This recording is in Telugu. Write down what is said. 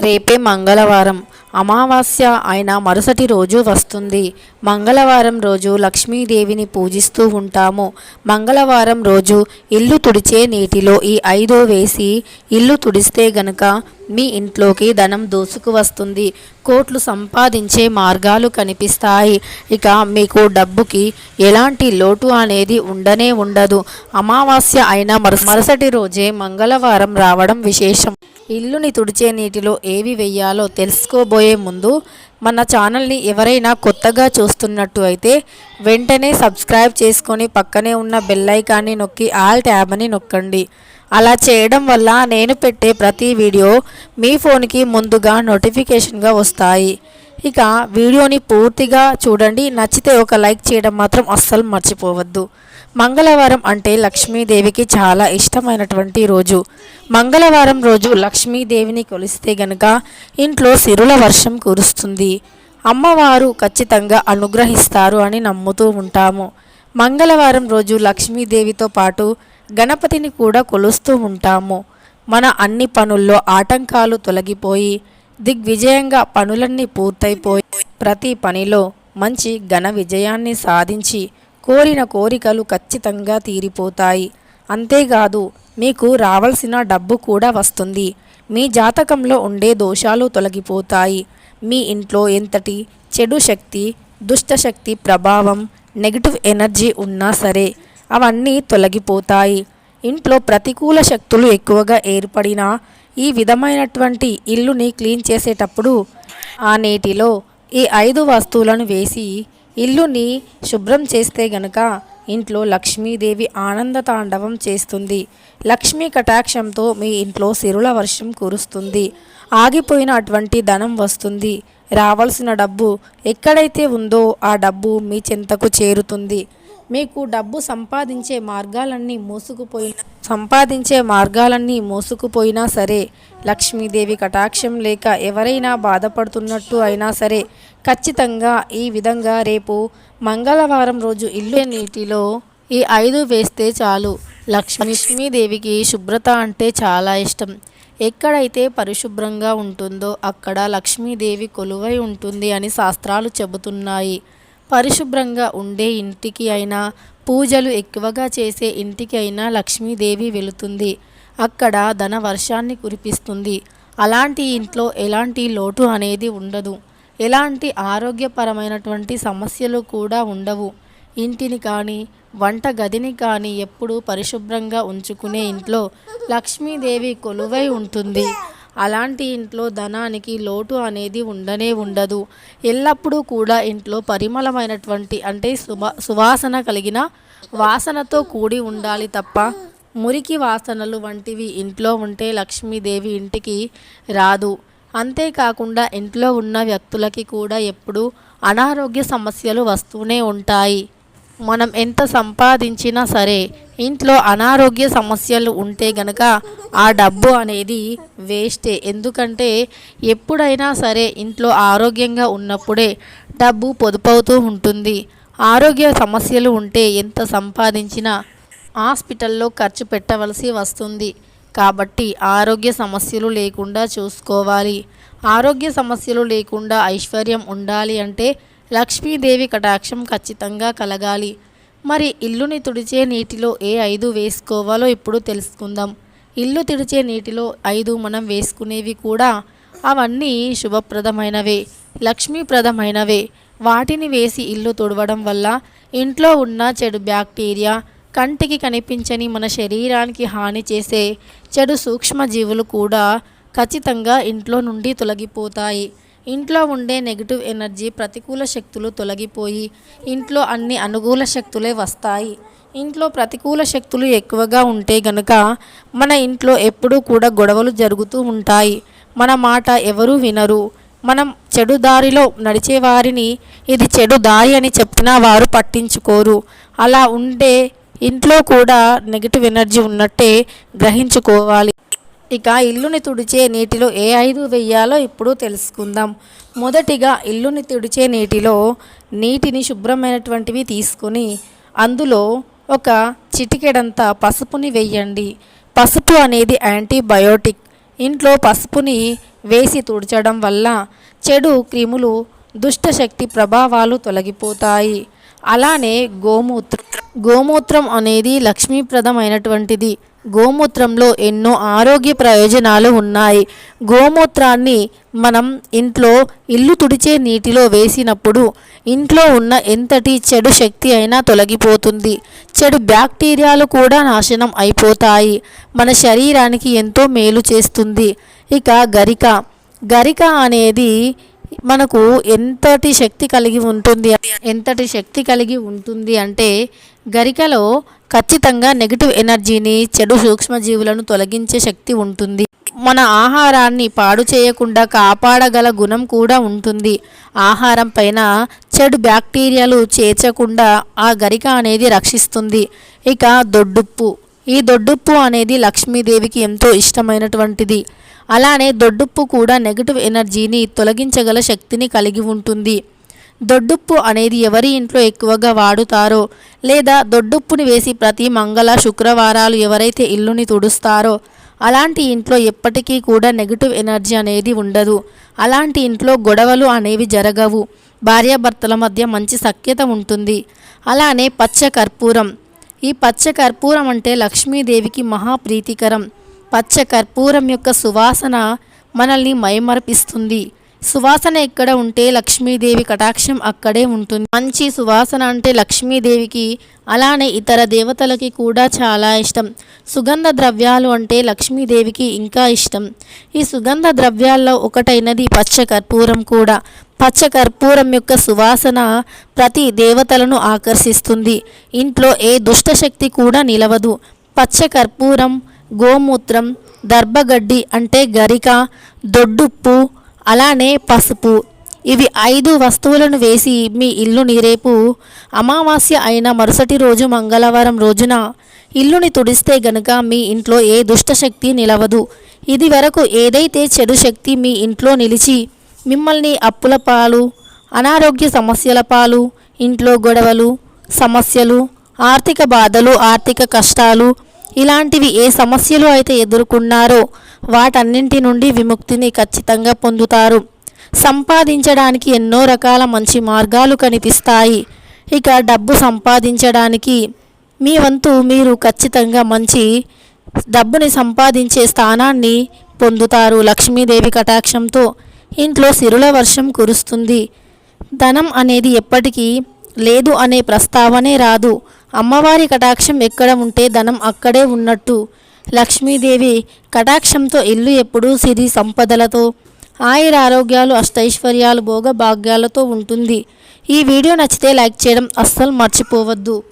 రేపే మంగళవారం. అమావాస్య అయిన మరుసటి రోజు వస్తుంది. మంగళవారం రోజు లక్ష్మీదేవిని పూజిస్తూ ఉంటాము. మంగళవారం రోజు ఇల్లు తుడిచే నీటిలో ఈ ఐదో వేసి ఇల్లు తుడిస్తే గనక మీ ఇంట్లోకి ధనం దోసుకు వస్తుంది. కోట్లు సంపాదించే మార్గాలు కనిపిస్తాయి. ఇక మీకు డబ్బుకి ఎలాంటి లోటు అనేది ఉండనే ఉండదు. అమావాస్య అయిన మరు మరుసటి రోజే మంగళవారం రావడం విశేషం. ఇల్లుని తుడిచే నీటిలో ఏవి వెయ్యాలో తెలుసుకోబోయే ముందు మన ఛానల్ని ఎవరైనా కొత్తగా చూస్తున్నట్టు అయితే వెంటనే సబ్స్క్రైబ్ చేసుకొని పక్కనే ఉన్న బెల్ ఐకాన్ని నొక్కి ఆల్ ట్యాబ్ అని నొక్కండి. అలా చేయడం వల్ల నేను పెట్టే ప్రతి వీడియో మీ ఫోన్కి ముందుగా నోటిఫికేషన్గా వస్తాయి. ఇక వీడియోని పూర్తిగా చూడండి. నచ్చితే ఒక లైక్ చేయడం మాత్రం అస్సలు మర్చిపోవద్దు. మంగళవారం అంటే లక్ష్మీదేవికి చాలా ఇష్టమైనటువంటి రోజు. మంగళవారం రోజు లక్ష్మీదేవిని కొలిస్తే గనుక ఇంట్లో సిరుల వర్షం కురుస్తుంది. అమ్మవారు ఖచ్చితంగా అనుగ్రహిస్తారు అని నమ్ముతూ ఉంటాము. మంగళవారం రోజు లక్ష్మీదేవితో పాటు గణపతిని కూడా కొలుస్తూ ఉంటాము. మన అన్ని పనుల్లో ఆటంకాలు తొలగిపోయి దిగ్విజయంగా పనులన్నీ పూర్తయిపోయి ప్రతి పనిలో మంచి ఘన విజయాన్ని సాధించి కోరిన కోరికలు ఖచ్చితంగా తీరిపోతాయి. అంతేకాదు మీకు రావాల్సిన డబ్బు కూడా వస్తుంది. మీ జాతకంలో ఉండే దోషాలు తొలగిపోతాయి. మీ ఇంట్లో ఎంతటి చెడు శక్తి దుష్టశక్తి ప్రభావం నెగిటివ్ ఎనర్జీ ఉన్నా సరే అవన్నీ తొలగిపోతాయి. ఇంట్లో ప్రతికూల శక్తులు ఎక్కువగా ఏర్పడినా ఈ విధమైనటువంటి ఇల్లుని క్లీన్ చేసేటప్పుడు ఆ నీటిలో ఈ ఐదు వస్తువులను వేసి ఇల్లుని శుభ్రం చేస్తే గనక ఇంట్లో లక్ష్మీదేవి ఆనంద తాండవం చేస్తుంది. లక్ష్మీ కటాక్షంతో మీ ఇంట్లో సిరుల వర్షం కురుస్తుంది. ఆగిపోయిన అటువంటి ధనం వస్తుంది. రావాల్సిన డబ్బు ఎక్కడైతే ఉందో ఆ డబ్బు మీ చింతకు చేరుతుంది. మీకు డబ్బు సంపాదించే మార్గాలన్నీ మూసుకుపోయిన సంపాదించే మార్గాలన్నీ మూసుకుపోయినా సరే లక్ష్మీదేవి కటాక్షం లేక ఎవరైనా బాధపడుతున్నట్టు అయినా సరే ఖచ్చితంగా ఈ విధంగా రేపు మంగళవారం రోజు ఇల్లు నీటిలో ఈ ఐదు వేస్తే చాలు. లక్ష్మీదేవికి శుభ్రత అంటే చాలా ఇష్టం. ఎక్కడైతే పరిశుభ్రంగా ఉంటుందో అక్కడ లక్ష్మీదేవి కొలువై ఉంటుంది అని శాస్త్రాలు చెబుతున్నాయి. పరిశుభ్రంగా ఉండే ఇంటికి అయినా పూజలు ఎక్కువగా చేసే ఇంటికి అయినా లక్ష్మీదేవి వెళుతుంది. అక్కడ ధన వర్షాన్ని కురిపిస్తుంది. అలాంటి ఇంట్లో ఎలాంటి లోటు అనేది ఉండదు. ఎలాంటి ఆరోగ్యపరమైనటువంటి సమస్యలు కూడా ఉండవు. ఇంటిని కానీ వంట గదిని కానీ ఎప్పుడూ పరిశుభ్రంగా ఉంచుకునే ఇంట్లో లక్ష్మీదేవి కొలువై ఉంటుంది. అలాంటి ఇంట్లో ధనానికి లోటు అనేది ఉండనే ఉండదు. ఎల్లప్పుడూ కూడా ఇంట్లో పరిమళమైనటువంటి అంటే సువా సువాసన కలిగిన వాసనతో కూడి ఉండాలి తప్ప మురికి వాసనలు వంటివి ఇంట్లో ఉంటే లక్ష్మీదేవి ఇంటికి రాదు. అంతేకాకుండా ఇంట్లో ఉన్న వ్యక్తులకి కూడా ఎప్పుడూ అనారోగ్య సమస్యలు వస్తూనే ఉంటాయి. మనం ఎంత సంపాదించినా సరే ఇంట్లో అనారోగ్య సమస్యలు ఉంటే గనక ఆ డబ్బు అనేది వేస్టే. ఎందుకంటే ఎప్పుడైనా సరే ఇంట్లో ఆరోగ్యంగా ఉన్నప్పుడే డబ్బు పొదుపవుతూ ఉంటుంది. ఆరోగ్య సమస్యలు ఉంటే ఎంత సంపాదించినా హాస్పిటల్లో ఖర్చు పెట్టవలసి వస్తుంది. కాబట్టి ఆరోగ్య సమస్యలు లేకుండా చూసుకోవాలి. ఆరోగ్య సమస్యలు లేకుండా ఐశ్వర్యం ఉండాలి అంటే లక్ష్మీదేవి కటాక్షం ఖచ్చితంగా కలగాలి. మరి ఇల్లుని తుడిచే నీటిలో ఏ ఐదు వేసుకోవాలో ఇప్పుడు తెలుసుకుందాం. ఇల్లు తుడిచే నీటిలో ఐదు మనం వేసుకునేవి కూడా అవన్నీ శుభప్రదమైనవే లక్ష్మీప్రదమైనవే. వాటిని వేసి ఇల్లు తుడవడం వల్ల ఇంట్లో ఉన్న చెడు బ్యాక్టీరియా కంటికి కనిపించని మన శరీరానికి హాని చేసే చెడు సూక్ష్మజీవులు కూడా ఖచ్చితంగా ఇంట్లో నుండి తొలగిపోతాయి. ఇంట్లో ఉండే నెగిటివ్ ఎనర్జీ ప్రతికూల శక్తులు తొలగిపోయి ఇంట్లో అన్ని అనుకూల శక్తులే వస్తాయి. ఇంట్లో ప్రతికూల శక్తులు ఎక్కువగా ఉంటే గనుక మన ఇంట్లో ఎప్పుడూ కూడా గొడవలు జరుగుతూ ఉంటాయి. మన మాట ఎవరూ వినరు. మనం చెడు దారిలో నడిచే వారిని ఇది చెడు దారి అని చెప్పినా వారు పట్టించుకోరు. అలా ఉంటే ఇంట్లో కూడా నెగిటివ్ ఎనర్జీ ఉన్నట్టే గ్రహించుకోవాలి. ఇక ఇల్లుని తుడిచే నీటిలో ఏ ఐదు వెయ్యాలో ఇప్పుడు తెలుసుకుందాం. మొదటిగా ఇల్లుని తుడిచే నీటిలో నీటిని శుభ్రమైనటువంటివి తీసుకుని అందులో ఒక చిటికెడంత పసుపుని వెయ్యండి పసుపు అనేది యాంటీబయోటిక్. ఇంట్లో పసుపుని వేసి తుడచడం వల్ల చెడు క్రిములు దుష్టశక్తి ప్రభావాలు తొలగిపోతాయి. అలానే గోమూత్రం గోమూత్రం అనేది లక్ష్మీప్రదమైనటువంటిది. గోమూత్రంలో ఎన్నో ఆరోగ్య ప్రయోజనాలు ఉన్నాయి. గోమూత్రాన్ని మనం ఇంట్లో ఇల్లు తుడిచే నీటిలో వేసినప్పుడు ఇంట్లో ఉన్న ఎంతటి చెడు శక్తి అయినా తొలగిపోతుంది. చెడు బ్యాక్టీరియాలు కూడా నాశనం అయిపోతాయి. మన శరీరానికి ఎంతో మేలు చేస్తుంది. ఇక గరిక. గరిక అనేది మనకు ఎంతటి శక్తి కలిగి ఉంటుంది ఎంతటి శక్తి కలిగి ఉంటుంది అంటే గరికలో ఖచ్చితంగా నెగిటివ్ ఎనర్జీని చెడు సూక్ష్మజీవులను తొలగించే శక్తి ఉంటుంది. మన ఆహారాన్ని పాడు చేయకుండా కాపాడగల గుణం కూడా ఉంటుంది. ఆహారం పైన చెడు బ్యాక్టీరియాలు చేర్చకుండా ఆ గరిక అనేది రక్షిస్తుంది. ఇక దొడ్డుప్పు. ఈ దొడ్డుప్పు అనేది లక్ష్మీదేవికి ఎంతో ఇష్టమైనటువంటిది. అలానే దొడ్డుప్పు కూడా నెగటివ్ ఎనర్జీని తొలగించగల శక్తిని కలిగి ఉంటుంది. దొడ్డుప్పు అనేది ఎవరి ఇంట్లో ఎక్కువగా వాడుతారో లేదా దొడ్డుప్పుని వేసి ప్రతి మంగళ శుక్రవారాలు ఎవరైతే ఇల్లుని తుడుస్తారో అలాంటి ఇంట్లో ఎప్పటికీ కూడా నెగిటివ్ ఎనర్జీ అనేది ఉండదు. అలాంటి ఇంట్లో గొడవలు అనేవి జరగవు. భార్యాభర్తల మధ్య మంచి సఖ్యత ఉంటుంది. అలానే పచ్చ కర్పూరం ఈ పచ్చ కర్పూరం అంటే లక్ష్మీదేవికి మహాప్రీతికరం. పచ్చ కర్పూరం యొక్క సువాసన మనల్ని మైమర్పిస్తుంది. సువాసన ఎక్కడ ఉంటే లక్ష్మీదేవి కటాక్షం అక్కడే ఉంటుంది. మంచి సువాసన అంటే లక్ష్మీదేవికి అలానే ఇతర దేవతలకి కూడా చాలా ఇష్టం. సుగంధ ద్రవ్యాలు అంటే లక్ష్మీదేవికి ఇంకా ఇష్టం. ఈ సుగంధ ద్రవ్యాల్లో ఒకటైనది పచ్చ కర్పూరం కూడా. పచ్చ కర్పూరం యొక్క సువాసన ప్రతి దేవతలను ఆకర్షిస్తుంది. ఇంట్లో ఏ దుష్టశక్తి కూడా నిలవదు. పచ్చ కర్పూరం గోమూత్రం దర్భగడ్డి అంటే గరిక దొడ్డుప్పు అలానే పసుపు. ఇవి ఐదు వస్తువులను వేసి మీ ఇల్లుని రేపు అమావాస్య అయిన మరుసటి రోజు మంగళవారం రోజున ఇల్లుని తుడిస్తే గనుక మీ ఇంట్లో ఏ దుష్టశక్తి నిలవదు. ఇది వరకు ఏదైతే చెడు శక్తి మీ ఇంట్లో నిలిచి మిమ్మల్ని అప్పుల పాలు అనారోగ్య సమస్యల పాలు ఇంట్లో గొడవలు సమస్యలు ఆర్థిక బాధలు ఆర్థిక కష్టాలు ఇలాంటివి ఏ సమస్యలు అయితే ఎదుర్కొన్నారో వాటన్నింటి నుండి విముక్తిని ఖచ్చితంగా పొందుతారు. సంపాదించడానికి ఎన్నో రకాల మంచి మార్గాలు కనిపిస్తాయి. ఇక డబ్బు సంపాదించడానికి మీ వంతు మీరు ఖచ్చితంగా మంచి డబ్బుని సంపాదించే స్థానాన్ని పొందుతారు లక్ష్మీదేవి కటాక్షంతో. ఇంట్లో సిరుల వర్షం కురుస్తుంది. ధనం అనేది ఎప్పటికీ లేదు అనే ప్రస్తావనే రాదు. అమ్మవారి కటాక్షం ఎక్కడ ఉంటే ధనం అక్కడే ఉన్నట్టు. లక్ష్మీదేవి కటాక్షంతో ఇల్లు ఎప్పుడూ సిరి సంపదలతో ఆయుర ఆరోగ్యాలు అష్టైశ్వర్యాలు భోగభాగ్యాలతో ఉంటుంది. ఈ వీడియో నచ్చితే లైక్ చేయడం అస్సలు మర్చిపోవద్దు.